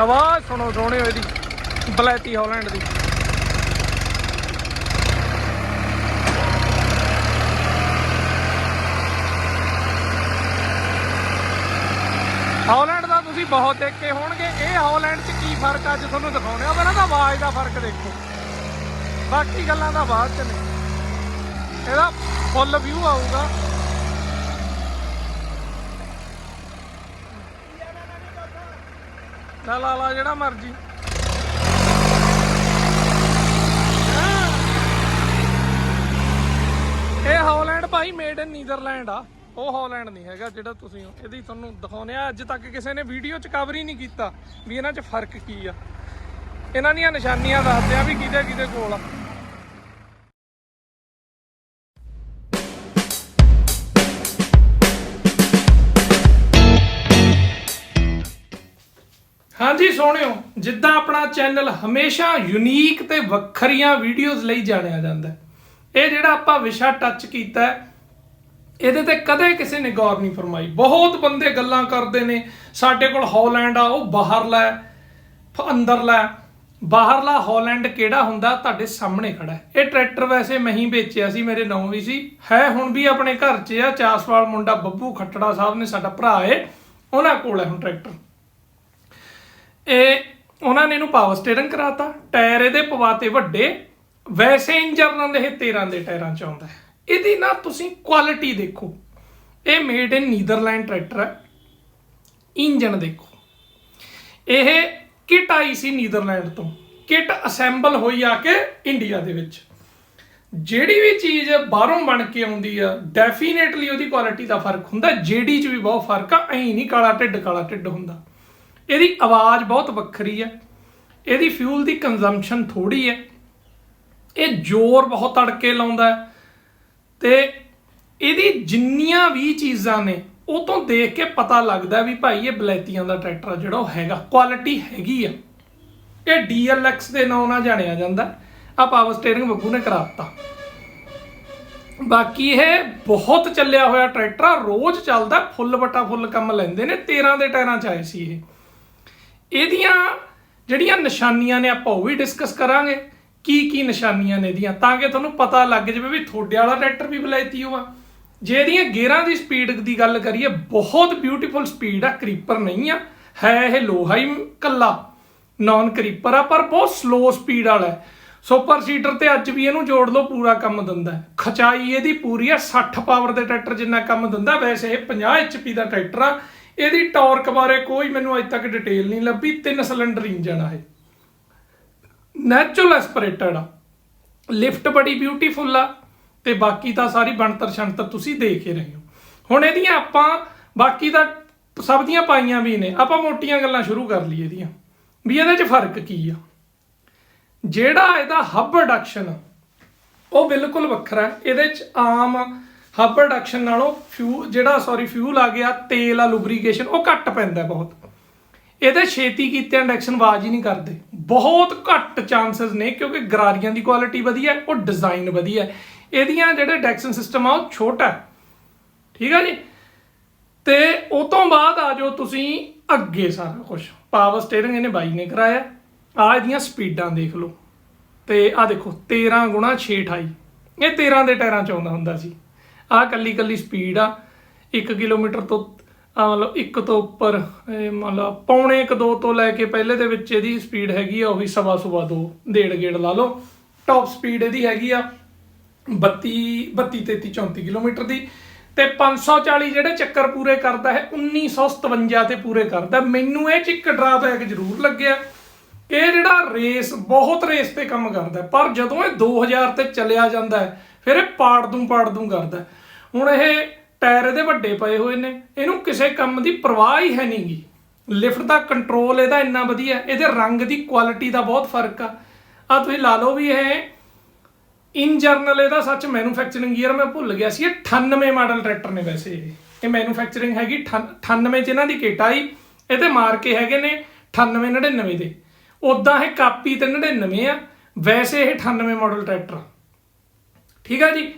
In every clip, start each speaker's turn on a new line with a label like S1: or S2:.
S1: ਆਵਾਜ਼ ਸੁਣੋ ਸੋਹਣਿਓ ਇਹਦੀ ਬਲੈਤੀ ਹਾਲੈਂਡ ਦੀ। ਹਾਲੈਂਡ ਦਾ ਤੁਸੀਂ ਬਹੁਤ ਦੇਖੇ ਹੋਣਗੇ। ਇਹ ਹਾਲੈਂਡ 'ਚ ਕੀ ਫ਼ਰਕ ਅੱਜ ਤੁਹਾਨੂੰ ਦਿਖਾਉਣੇ ਆ ਪਹਿਲਾਂ ਤਾਂ ਆਵਾਜ਼ ਦਾ ਫ਼ਰਕ ਦੇਖੋ। ਬਾਕੀ ਗੱਲਾਂ ਦਾ ਬਾਅਦ 'ਚ ਨੇ। ਇਹਦਾ ਫੁੱਲ ਵਿਊ ਆਊਗਾ। ਲਾ ਲਾ ਲਾ ਜਿਹੜਾ ਮਰਜ਼ੀ। ਇਹ Holland Bhai made in Netherland ਆ। ਉਹ ਹਾਲੈਂਡ ਨਹੀਂ ਹੈਗਾ ਜਿਹੜਾ ਤੁਸੀਂ ਇਹਦੀ ਤੁਹਾਨੂੰ ਦਿਖਾਉਨੇ ਆ। ਅੱਜ ਤੱਕ ਕਿਸੇ ਨੇ ਵੀਡੀਓ ਚ ਕਵਰ ਹੀ ਨਹੀਂ ਕੀਤਾ ਵੀ ਇਹਨਾਂ ਚ ਫ਼ਰਕ ਕੀ ਆ। ਇਹਨਾਂ ਦੀਆਂ ਨਿਸ਼ਾਨੀਆਂ ਦੱਸਦੇ ਆ ਵੀ ਕਿਹਦੇ ਕਿਹਦੇ ਕੋਲ ਆ। ਹਾਂਜੀ ਸੋਹਣਿਓ ਜਿੱਦਾਂ ਆਪਣਾ ਚੈਨਲ ਹਮੇਸ਼ਾ ਯੂਨੀਕ ਤੇ ਵੱਖਰੀਆਂ ਵੀਡੀਓਜ਼ ਲਈ ਜਾਣਿਆ ਜਾਂਦਾ ਹੈ। ਇਹ ਜਿਹੜਾ ਆਪਾਂ ਵਿਸ਼ਾ ਟੱਚ ਕੀਤਾ ਹੈ, ਇਹਦੇ ਤੇ ਕਦੇ ਕਿਸੇ ਨੇ ਗੌਰ ਨਹੀਂ ਫਰਮਾਈ। ਬਹੁਤ ਬੰਦੇ ਗੱਲਾਂ ਕਰਦੇ ਨੇ, ਸਾਡੇ ਕੋਲ ਹਾਲੈਂਡ ਆ, ਉਹ ਬਾਹਰਲਾ ਅੰਦਰਲਾ ਬਾਹਰਲਾ ਹਾਲੈਂਡ ਕਿਹੜਾ ਹੁੰਦਾ? ਤੁਹਾਡੇ ਸਾਹਮਣੇ ਖੜਾ ਹੈ। ਇਹ ਟਰੈਕਟਰ ਵੈਸੇ ਮੈਂ ਹੀ ਵੇਚਿਆ ਸੀ, ਮੇਰੇ ਨਾਂ ਵੀ ਸੀ। ਹੈ, ਹੁਣ ਵੀ ਆਪਣੇ ਘਰ 'ਚ ਆ। ਚਾਸਵਾਲ ਮੁੰਡਾ ਬੱਬੂ ਖੱਟੜਾ ਸਾਹਿਬ ਨੇ ਸਾਡਾ ਭਰਾ ਏ, ਉਹਨਾਂ ਕੋਲ ਹੈ ਹੁਣ ਟਰੈਕਟਰ ਇਹ ਉਹਨਾਂ ਨੇ ਇਹਨੂੰ ਪਾਵਰ ਸਟੀਅਰਿੰਗ ਕਰਾਤਾ ਟਾਇਰ ਇਹਦੇ ਪਵਾਤੇ ਵੱਡੇ, ਵੈਸੇ ਇੰਜਨ ਦੇ ਇਹ 13 ਦੇ ਟਾਇਰਾਂ ਚ ਆਉਂਦਾ ਇਹਦੀ ਨਾ ਤੁਸੀਂ ਕੁਆਲਿਟੀ ਦੇਖੋ। ਇਹ ਮੇਡ ਇਨ ਨੀਦਰਲੈਂਡ ਟਰੈਕਟਰ ਹੈ। ਇੰਜਨ ਦੇਖੋ। ਇਹ ਕਿਟ ਆਈ ਸੀ ਨੀਦਰਲੈਂਡ ਤੋਂ। ਕਿਟ ਅਸੈਂਬਲ ਹੋਈ ਆ ਕੇ ਇੰਡੀਆ ਦੇ ਵਿੱਚ। ਜਿਹੜੀ ਵੀ ਚੀਜ਼ ਬਾਹਰੋਂ ਬਣ ਕੇ ਆਉਂਦੀ ਆ ਡੈਫੀਨੇਟਲੀ ਉਹਦੀ ਕੁਆਲਿਟੀ ਦਾ ਫ਼ਰਕ ਹੁੰਦਾ। ਜਿਹੜੀ ਚ ਵੀ ਬਹੁਤ ਫ਼ਰਕ ਆ, ਐਂ ਨਹੀਂ ਕਾਲਾ ਢਿੱਡ ਕਾਲਾ ਢਿੱਡ ਹੁੰਦਾ। ਇਹਦੀ ਆਵਾਜ਼ ਬਹੁਤ ਵੱਖਰੀ ਹੈ। ਇਹਦੀ ਫਿਊਲ ਦੀ ਕੰਜ਼ੰਪਸ਼ਨ ਥੋੜੀ ਹੈ। ਇਹ ਜ਼ੋਰ ਬਹੁਤ ਤੜਕੇ ਲਾਉਂਦਾ ਹੈ। ਤੇ ਇਹਦੀ ਜਿੰਨੀਆਂ ਵੀ ਚੀਜ਼ਾਂ ਨੇ, ਉਹ ਤੋਂ ਦੇਖ ਕੇ ਪਤਾ ਲੱਗਦਾ ਵੀ ਭਾਈ ਇਹ ਬਲੈਤੀਆਂ ਦਾ ਟਰੈਕਟਰ ਜਿਹੜਾ ਉਹ ਹੈਗਾ ਕੁਆਲਿਟੀ ਹੈਗੀ ਆ। ਇਹ DLX ਦੇ ਨਾਂ ਨਾਲ ਜਾਣਿਆ ਜਾਂਦਾ। ਆ ਪਾਵਰ ਸਟੀਅਰਿੰਗ ਬੱਬੂ ਨੇ ਕਰਾਤਾ ਬਾਕੀ ਇਹ ਬਹੁਤ ਚੱਲਿਆ ਹੋਇਆ ਟਰੈਕਟਰ ਰੋਜ਼ ਚੱਲਦਾ, ਫੁੱਲ ਬਟਾ ਫੁੱਲ ਕੰਮ ਲੈਂਦੇ ਨੇ 13 ਦੇ ਟਾਇਰਾਂ ਚ ਆਏ ਸੀ ਇਹ। ਇਹਦੀਆਂ ਜਿਹੜੀਆਂ ਨਿਸ਼ਾਨੀਆਂ ਨੇ ਆਪਾਂ ਉਹ ਵੀ ਡਿਸਕਸ ਕਰਾਂਗੇ। ਕੀ ਕੀ ਨਿਸ਼ਾਨੀਆਂ ਨੇ ਇਹਦੀਆਂ, ਤਾਂ ਕਿ ਤੁਹਾਨੂੰ ਪਤਾ ਲੱਗ ਜਾਵੇ ਵੀ ਤੁਹਾਡੇ ਵਾਲਾ ਟਰੈਕਟਰ ਵੀ ਬਲੈਤੀ ਹੋਆ ਜੇ ਇਹਦੀਆਂ ਗੇਅਰਾਂ ਦੀ ਸਪੀਡ ਦੀ ਗੱਲ ਕਰੀਏ, ਬਹੁਤ ਬਿਊਟੀਫੁਲ ਸਪੀਡ ਆ ਕਰੀਪਰ ਨਹੀਂ ਆ। ਹੈ ਇਹ ਲੋਹਾ ਹੀ ਕੱਲਾ ਨਾਨ ਕਰੀਪਰ ਆ, ਪਰ ਬਹੁਤ ਸਲੋ ਸਪੀਡ ਵਾਲਾ ਹੈ। ਸੁਪਰ ਸੀਡਰ ਤੇ ਅੱਜ ਵੀ ਇਹਨੂੰ ਜੋੜ ਲਓ, ਪੂਰਾ ਕੰਮ ਦਿੰਦਾ ਖਚਾਈ ਇਹਦੀ ਪੂਰੀ ਆ 60 ਪਾਵਰ ਦੇ ਟਰੈਕਟਰ ਜਿੰਨਾ ਕੰਮ ਦਿੰਦਾ, ਵੈਸੇ ਇਹ 50 HP ਦਾ ਟਰੈਕਟਰ ਆ। ਇਹਦੀ ਟਾਰਕ ਬਾਰੇ ਕੋਈ ਮੈਨੂੰ ਅਜੇ ਤੱਕ ਡਿਟੇਲ ਨਹੀਂ ਲੱਭੀ, ਤਿੰਨ ਸਿਲੰਡਰ ਇੰਜਨ ਆ ਇਹ। ਨੈਚੁਰਲ ਐਸਪੀਰੇਟਡ ਆ। ਲਿਫਟ ਬੜੀ ਬਿਊਟੀਫੁਲ ਆ ਤੇ ਬਾਕੀ ਤਾਂ ਸਾਰੀ ਬਣਤਰ ਸ਼ੰਤਰ ਤੁਸੀਂ ਦੇਖ ਹੀ ਰਹੇ ਹੋ। ਹੁਣ ਇਹਦੀਆਂ ਆਪਾਂ ਬਾਕੀ ਦਾ ਸਭ ਦੀਆਂ ਪਾਈਆਂ ਵੀ ਨੇ, ਆਪਾਂ ਮੋਟੀਆਂ ਗੱਲਾਂ ਸ਼ੁਰੂ ਕਰ ਲਈਏ ਇਹਦੀਆਂ। ਵੀ ਇਹਦੇ 'ਚ ਫ਼ਰਕ ਕੀ ਆ? ਜਿਹੜਾ ਇਹਦਾ ਹੱਬ ਰਿਡਕਸ਼ਨ ਉਹ ਬਿਲਕੁਲ ਵੱਖਰਾ ਹੈ। ਇਹਦੇ 'ਚ ਆਮ ਹੱਬ ਰਿਡਕਸ਼ਨ ਨਾਲੋਂ ਫਿਊ ਜਿਹੜਾ ਸੌਰੀ ਫਿਊਲ ਆ ਗਿਆ, ਤੇਲ ਆ ਲੁਬਰੀਕੇਸ਼ਨ ਉਹ ਘੱਟ ਪੈਂਦਾ ਬਹੁਤ। ਇਹਦੇ ਛੇਤੀ ਕੀਤੇ ਇੰਡਕਸ਼ਨ ਆਵਾਜ਼ ਹੀ ਨਹੀਂ ਕਰਦੇ। ਬਹੁਤ ਘੱਟ ਚਾਂਸਸ ਨੇ, ਕਿਉਂਕਿ ਗਰਾਰੀਆਂ ਦੀ ਕੁਆਲਿਟੀ ਵਧੀਆ ਉਹ ਡਿਜ਼ਾਈਨ ਵਧੀਆ ਇਹਦੀਆਂ ਜਿਹੜੇ ਡੈਕਸ਼ਨ ਸਿਸਟਮ ਆ, ਉਹ ਛੋਟਾ ਠੀਕ ਆ ਜੀ? ਤੇ ਉਹ ਤੋਂ ਬਾਅਦ ਆ ਜਾਓ ਤੁਸੀਂ ਅੱਗੇ ਸਾਰਾ ਕੁਝ ਪਾਵਰ ਸਟੀਅਰਿੰਗ ਇਹਨੇ ਬਾਈ ਨੇ ਕਰਾਇਆ। ਆ ਇਹਦੀਆਂ ਸਪੀਡਾਂ ਦੇਖ ਲਓ। ਤੇ ਆ ਦੇਖੋ 13 ਗੁਣਾ 628 ਇਹ 13 ਦੇ ਟਾਇਰਾਂ ਚ ਆਉਂਦਾ ਹੁੰਦਾ ਸੀ। ਆ ਕੱਲੀ ਕੱਲੀ ਸਪੀਡ ਆ। 1 ਕਿਲੋਮੀਟਰ ਤੋਂ, ਆ ਮਤਲਬ 1 ਤੋਂ ਉੱਪਰ, ਇਹ ਮੰਨ ਲਓ ਪੌਣੇ 1 2 ਤੋਂ ਲੈ ਕੇ ਪਹਿਲੇ ਦੇ ਵਿੱਚ ਇਹਦੀ ਸਪੀਡ ਹੈਗੀ ਆ, ਉਹੀ ਸਵਾ ਸਵਾ 2 ਡੇਢ ਗੇੜ ਲਾ ਲਓ। ਟਾਪ ਸਪੀਡ ਇਹਦੀ ਹੈਗੀ ਆ 32 32 33 34 ਕਿਲੋਮੀਟਰ ਦੀ। ਤੇ 540 ਜਿਹੜੇ ਚੱਕਰ ਪੂਰੇ ਕਰਦਾ ਹੈ 1957 ਤੇ ਪੂਰੇ ਕਰਦਾ ਮੈਨੂੰ ਇਹ ਚ ਇੱਕ ਡਰਾਬੈਕ ਜ਼ਰੂਰ ਲੱਗਿਆ। ਕਿ ਇਹ ਜਿਹੜਾ ਰੇਸ ਬਹੁਤ ਰੇਸ ਤੇ ਕੰਮ ਕਰਦਾ ਪਰ ਜਦੋਂ ਇਹ 2000 ਤੇ ਚਲਿਆ ਜਾਂਦਾ ਫਿਰ ਇਹ ਪਾੜ ਦੂੰ ਪਾੜ ਦੂੰ ਕਰਦਾ ਹੁਣ ਇਹ ਟਾਇਰ ਇਹਦੇ ਵੱਡੇ ਪਏ ਹੋਏ ਨੇ, ਇਹਨੂੰ ਕਿਸੇ ਕੰਮ ਦੀ ਪਰਵਾਹ ਹੀ ਹੈ ਨਹੀਂਗੀ ਲਿਫਟ ਦਾ ਕੰਟਰੋਲ ਇਹਦਾ ਇੰਨਾ ਵਧੀਆ, ਇਹਦੇ ਰੰਗ ਦੀ ਕੁਆਲਿਟੀ ਦਾ ਬਹੁਤ ਫ਼ਰਕ ਆ। ਆ ਤੁਸੀਂ ਲਾ ਲਓ ਵੀ ਇਹ ਇਨ ਜਰਨਲ ਇਹਦਾ ਸੱਚ ਮੈਨੂਫੈਕਚਰਿੰਗ ਈਅਰ ਮੈਂ ਭੁੱਲ ਗਿਆ ਸੀ, ਇਹ 98 ਮਾਡਲ ਟਰੈਕਟਰ ਨੇ ਵੈਸੇ ਇਹ। ਮੈਨੂਫੈਕਚਰਿੰਗ ਹੈਗੀ 98 ਚ ਇਹਨਾਂ ਦੀ ਕਿਟ ਆਈ ਇਹਦੇ ਮਾਰਕੇ ਹੈਗੇ ਨੇ 98 99 ਦੇ। ਉਦਾਂ ਇਹ ਕਾਪੀ ਤੇ 99 ਆ, ਵੈਸੇ ਇਹ 98 ਮਾਡਲ ਟਰੈਕਟਰ ਠੀਕ ਆ ਜੀ?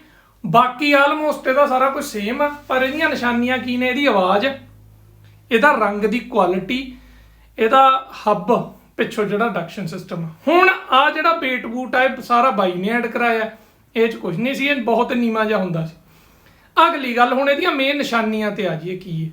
S1: ਬਾਕੀ ਆਲਮੋਸਟ ਇਹਦਾ ਸਾਰਾ ਕੁਝ ਸੇਮ ਆ, ਪਰ ਇਹਦੀਆਂ ਨਿਸ਼ਾਨੀਆਂ ਕੀ ਨੇ? ਇਹਦੀ ਆਵਾਜ਼, ਇਹਦਾ ਰੰਗ ਦੀ ਕੁਆਲਿਟੀ ਇਹਦਾ ਹੱਬ ਪਿੱਛੋਂ ਜਿਹੜਾ ਡਕਸ਼ਨ ਸਿਸਟਮ ਹੁਣ ਆ ਜਿਹੜਾ ਵੇਟ ਬੂਟ ਆ ਸਾਰਾ ਬਾਈ ਨੇ ਐਡ ਕਰਾਇਆ। ਇਹ ਚ ਕੁਝ ਨਹੀਂ ਸੀ, ਇਹ ਬਹੁਤ ਨੀਵਾਂ ਜਿਹਾ ਹੁੰਦਾ ਸੀ। ਅਗਲੀ ਗੱਲ, ਹੁਣ ਇਹਦੀਆਂ ਮੇਨ ਨਿਸ਼ਾਨੀਆਂ ਤੇ ਆ ਜਾਈਏ, ਕੀ ਹੈ?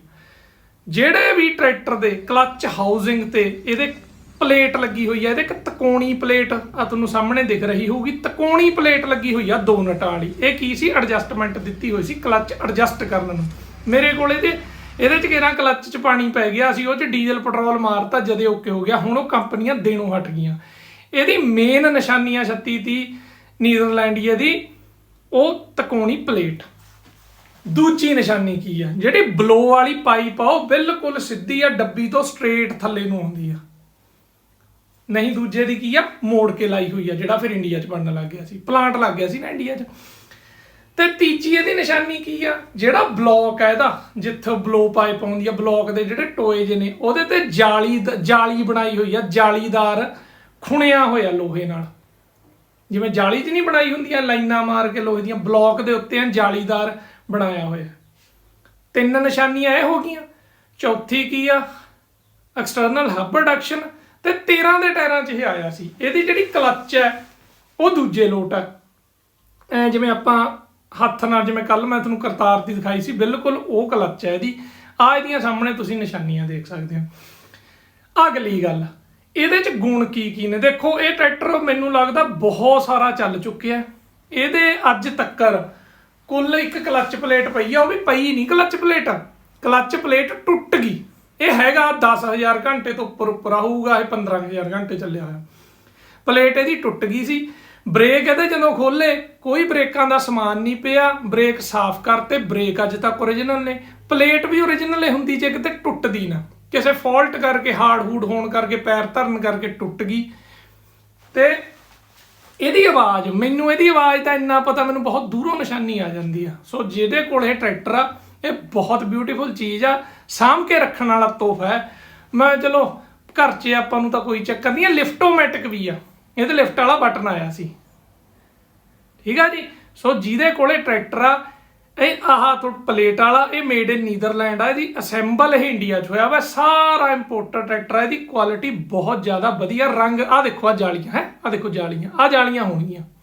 S1: ਜਿਹੜੇ ਵੀ ਟਰੈਕਟਰ ਦੇ ਕਲੱਚ ਹਾਊਸਿੰਗ ਤੇ ਇਹਦੇ ਪਲੇਟ ਲੱਗੀ ਹੋਈ ਆ, ਇਹਦੇ ਇੱਕ ਤਕੋਣੀ ਪਲੇਟ ਆ ਤੁਹਾਨੂੰ ਸਾਹਮਣੇ ਦਿਖ ਰਹੀ ਹੋਊਗੀ। ਤਕੋਣੀ ਪਲੇਟ ਲੱਗੀ ਹੋਈ ਆ, ਦੋ ਨਟਾਂ ਵਾਲੀ। ਇਹ ਕੀ ਸੀ? ਐਡਜਸਟਮੈਂਟ ਦਿੱਤੀ ਹੋਈ ਸੀ ਕਲੱਚ ਐਡਜਸਟ ਕਰਨ ਨੂੰ। ਮੇਰੇ ਕੋਲ ਇਹਦੇ ਇਹਦੇ ਚ ਕਿਹੜਾ ਕਲੱਚ ਚ ਪਾਣੀ ਪੈ ਗਿਆ? ਸੀ ਉਹ ਚ ਡੀਜ਼ਲ, ਪੈਟਰੋਲ ਮਾਰਤਾ, ਜਦੇ ਓਕੇ ਹੋ ਗਿਆ। ਹੁਣ ਉਹ ਕੰਪਨੀਆਂ ਦੇਣੋਂ ਹਟ ਗਈਆਂ। ਇਹਦੀ ਮੇਨ ਨਿਸ਼ਾਨੀਆਂ 36 ਤੀ ਨੀਦਰਲੈਂਡੀਆ ਦੀ ਉਹ ਤਕੋਣੀ ਪਲੇਟ। ਦੂਜੀ ਨਿਸ਼ਾਨੀ ਕੀ ਆ? ਜਿਹੜੀ ਬਲੋ ਵਾਲੀ ਪਾਈਪ ਆ, ਉਹ ਬਿਲਕੁਲ ਸਿੱਧੀ ਆ, ਡੱਬੀ ਤੋਂ ਸਟ੍ਰੇਟ ਥੱਲੇ ਨੂੰ ਆਉਂਦੀ ਆ। ਨਹੀਂ, ਦੂਜੇ ਦੀ ਕੀ ਆ? ਮੋੜ ਕੇ ਲਾਈ ਹੋਈ ਆ, ਜਿਹੜਾ ਫਿਰ ਇੰਡੀਆ 'ਚ ਬਣਨ ਲੱਗ ਗਿਆ ਸੀ। ਪਲਾਂਟ ਲੱਗ ਗਿਆ ਸੀ ਨਾ ਇੰਡੀਆ 'ਚ। ਤੇ ਤੀਜੀ ਇਹਦੀ ਨਿਸ਼ਾਨੀ ਕੀ ਆ? ਜਿਹੜਾ ਬਲੌਕ ਆ ਇਹਦਾ, ਜਿੱਥੇ ਬਲੋ ਪਾਈਪ ਆਉਂਦੀ ਆ ਬਲੌਕ ਦੇ ਜਿਹੜੇ ਟੋਏ ਜਿਹੇ ਨੇ, ਉਹਦੇ ਤੇ ਜਾਲੀ ਦ- ਜਾਲੀ ਬਣਾਈ ਹੋਈ ਆ, ਜਾਲੀਦਾਰ ਖੁਣਿਆ ਹੋਇਆ ਲੋਹੇ ਨਾਲ। ਜਿਵੇਂ ਜਾਲੀ 'ਚ ਨਹੀਂ ਬਣਾਈ ਹੁੰਦੀਆਂ ਲਾਈਨਾਂ ਮਾਰ ਕੇ ਲੋਹੇ ਦੀਆਂ ਬਲੌਕ ਦੇ ਉੱਤੇ ਐਂ ਜਾਲੀਦਾਰ ਬਣਾਇਆ ਹੋਇਆ। ਤਿੰਨ ਨਿਸ਼ਾਨੀਆਂ ਇਹ ਹੋ ਗਈਆਂ। ਚੌਥੀ ਕੀ ਆ? ਐਕਸਟਰਨਲ ਹੱਬ ਪ੍ਰੋਡਕਸ਼ਨ ਤੇ 13 ਦੇ ਟਾਇਰਾਂ 'ਚ ਇਹ ਆਇਆ ਸੀ। ਇਹਦੀ ਜਿਹੜੀ ਕਲੱਚ ਹੈ, ਉਹ ਦੂਜੇ ਲੋਟ ਹੈ। ਐ ਜਿਵੇਂ ਆਪਾਂ ਹੱਥ ਨਾਲ ਜਿਵੇਂ ਕੱਲ ਮੈਂ ਤੁਹਾਨੂੰ ਕਰਤਾਰ ਦੀ ਦਿਖਾਈ ਸੀ, ਬਿਲਕੁਲ ਉਹ ਕਲੱਚ ਹੈ ਇਹਦੀ। ਆ ਇਹਦੀਆਂ ਸਾਹਮਣੇ ਤੁਸੀਂ ਨਿਸ਼ਾਨੀਆਂ ਦੇਖ ਸਕਦੇ ਹੋ। ਅਗਲੀ ਗੱਲ, ਇਹਦੇ ਚ ਗੁਣ ਕੀ ਕੀ ਨੇ? ਦੇਖੋ, ਇਹ ਟਰੈਕਟਰ ਮੈਨੂੰ ਲੱਗਦਾ ਬਹੁਤ ਸਾਰਾ ਚੱਲ ਚੁੱਕਿਆ ਇਹਦੇ ਅੱਜ ਤੱਕਰ ਕੁੱਲ ਇੱਕ ਕਲੱਚ ਪਲੇਟ ਪਈ ਆ, ਉਹ ਵੀ ਪਈ ਨਹੀਂ ਕਲੱਚ ਪਲੇਟ। ਕਲੱਚ ਪਲੇਟ ਟੁੱਟ ਗਈ। ਇਹ ਹੈਗਾ 10000 ਘੰਟੇ ਤੋਂ ਉੱਪਰ ਉੱਪਰ ਆਊਗਾ ਹੋਊਗਾ ਇਹ 15000 ਘੰਟੇ ਚੱਲਿਆ ਹੋਇਆ। ਪਲੇਟ ਇਹਦੀ ਟੁੱਟ ਗਈ ਸੀ। ਬ੍ਰੇਕ ਇਹਦੇ ਜਦੋਂ ਖੋਲੇ ਕੋਈ ਬ੍ਰੇਕਾਂ ਦਾ ਸਮਾਨ ਨਹੀਂ ਪਿਆ। ਬ੍ਰੇਕ ਸਾਫ਼ ਕਰਤੇ, ਬ੍ਰੇਕ ਅੱਜ ਤੱਕ ਓਰੀਜਨਲ ਨੇ। ਪਲੇਟ ਵੀ ਓਰੀਜਨਲ ਹੀ ਹੁੰਦੀ, ਜੇ ਕਿਤੇ ਟੁੱਟਦੀ ਨਾ। ਕਿਸੇ ਫਾਲਟ ਕਰਕੇ, ਹਾਰਡ ਹੂਡ ਹੋਣ ਕਰਕੇ, ਪੈਰ ਧਰਨ ਕਰਕੇ ਟੁੱਟ ਗਈ। ਤੇ ਇਹਦੀ ਆਵਾਜ਼, ਮੈਨੂੰ ਇਹਦੀ ਆਵਾਜ਼ ਤਾਂ ਇੰਨਾ ਪਤਾ, ਮੈਨੂੰ ਬਹੁਤ ਦੂਰੋਂ ਨਿਸ਼ਾਨੀ ਆ ਜਾਂਦੀ ਆ। ਸੋ ਜਿਹਦੇ ਕੋਲ ਇਹ ਟਰੈਕਟਰ ਆ ਇਹ ਬਹੁਤ ਬਿਊਟੀਫੁਲ ਚੀਜ਼ ਆ। ਸਾਂਭ ਕੇ ਰੱਖਣ ਵਾਲਾ ਤੋਹਫਾ ਹੈ। ਮੈਂ ਚਲੋ, ਘਰ 'ਚ ਆਪਾਂ ਨੂੰ ਤਾਂ ਕੋਈ ਚੱਕਰ ਨਹੀਂ ਹੈ, ਲਿਫਟੋਮੈਟਿਕ ਵੀ ਆ। ਇਹਦੇ ਲਿਫਟ ਵਾਲਾ ਬਟਨ ਆਇਆ ਸੀ। ਠੀਕ ਆ ਜੀ? ਸੋ ਜਿਹਦੇ ਕੋਲੇ ਟਰੈਕਟਰ ਆ, ਇਹ ਆਹ ਤੋਂ ਪਲੇਟ ਵਾਲਾ, ਇਹ ਮੇਡ ਇਨ ਨੀਦਰਲੈਂਡ ਆ। ਇਹਦੀ ਅਸੈਂਬਲ ਇਹ ਇੰਡੀਆ 'ਚ ਹੋਇਆ ਵਾ। ਸਾਰਾ ਇੰਪੋਰਟਡ ਟਰੈਕਟਰ ਆ। ਇਹਦੀ ਕੁਆਲਿਟੀ ਬਹੁਤ ਜ਼ਿਆਦਾ ਵਧੀਆ। ਰੰਗ ਆ ਦੇਖੋ ਆ ਜਾਲੀਆਂ, ਹੈ? ਆ ਦੇਖੋ, ਜਾਲੀਆਂ। ਆ ਜਾਲੀਆਂ ਹੋਣਗੀਆਂ।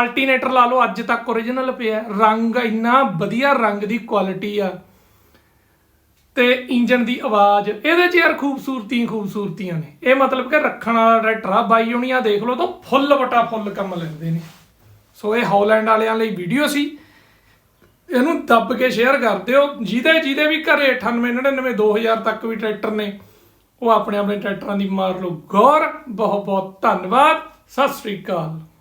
S1: ਅਲਟਰਨੇਟਰ ਲਾ ਲਓ, ਅੱਜ ਤੱਕ ਓਰੀਜਨਲ ਪਿਆ ਰੰਗ ਇੰਨਾ ਵਧੀਆ ਰੰਗ ਦੀ ਕੁਆਲਿਟੀ ਆ। ਤੇ ਇੰਜਨ ਦੀ ਆਵਾਜ਼, ਇਹਦੇ 'ਚ ਯਾਰ ਖੂਬਸੂਰਤੀ ਖੂਬਸੂਰਤੀਆਂ ਨੇ। ਇਹ ਮਤਲਬ ਕਿ ਰੱਖਣ ਵਾਲਾ ਟਰੈਕਟਰ ਆ। ਬਾਈ ਹੁਣੀਆਂ ਦੇਖ ਲਓ ਤਾਂ ਫੁੱਲ ਵਟਾ ਫੁੱਲ ਕੰਮ ਲੈਂਦੇ ਨੇ। ਸੋ ਇਹ ਹੌਲੈਂਡ ਵਾਲਿਆਂ ਲਈ ਵੀਡੀਓ ਸੀ। ਇਹਨੂੰ ਦੱਬ ਕੇ ਸ਼ੇਅਰ ਕਰ ਦਿਓ। ਜਿਹਦੇ ਜਿਹਦੇ ਵੀ ਘਰੇ 98 99 2000 ਤੱਕ ਵੀ ਟਰੈਕਟਰ ਨੇ, ਉਹ ਆਪਣੇ ਆਪਣੇ ਟਰੈਕਟਰਾਂ ਦੀ ਮਾਰ ਲਓ। ਗੌਰ ਬਹੁਤ ਬਹੁਤ ਧੰਨਵਾਦ। ਸਤਿ ਸ੍ਰੀ ਅਕਾਲ।